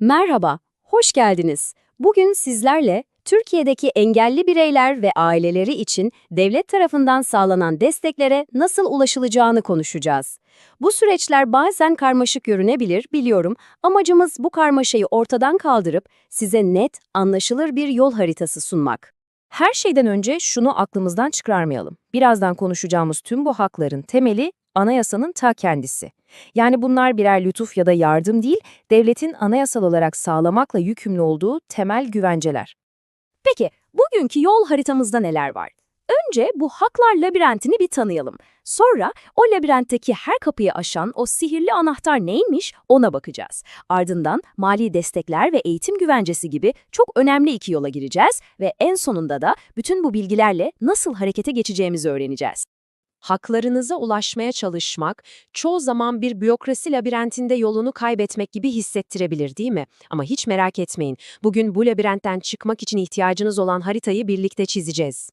Merhaba, hoş geldiniz. Bugün sizlerle Türkiye'deki engelli bireyler ve aileleri için devlet tarafından sağlanan desteklere nasıl ulaşılacağını konuşacağız. Bu süreçler bazen karmaşık görünebilir, biliyorum. Amacımız bu karmaşayı ortadan kaldırıp size net, anlaşılır bir yol haritası sunmak. Her şeyden önce şunu aklımızdan çıkarmayalım. Birazdan konuşacağımız tüm bu hakların temeli anayasanın ta kendisi. Yani bunlar birer lütuf ya da yardım değil, devletin anayasal olarak sağlamakla yükümlü olduğu temel güvenceler. Peki, bugünkü yol haritamızda neler var? Önce bu haklar labirentini bir tanıyalım. Sonra o labirentteki her kapıyı aşan o sihirli anahtar neymiş ona bakacağız. Ardından mali destekler ve eğitim güvencesi gibi çok önemli iki yola gireceğiz ve en sonunda da bütün bu bilgilerle nasıl harekete geçeceğimizi öğreneceğiz. Haklarınıza ulaşmaya çalışmak çoğu zaman bir bürokrasi labirentinde yolunu kaybetmek gibi hissettirebilir değil mi? Ama hiç merak etmeyin. Bugün bu labirentten çıkmak için ihtiyacınız olan haritayı birlikte çizeceğiz.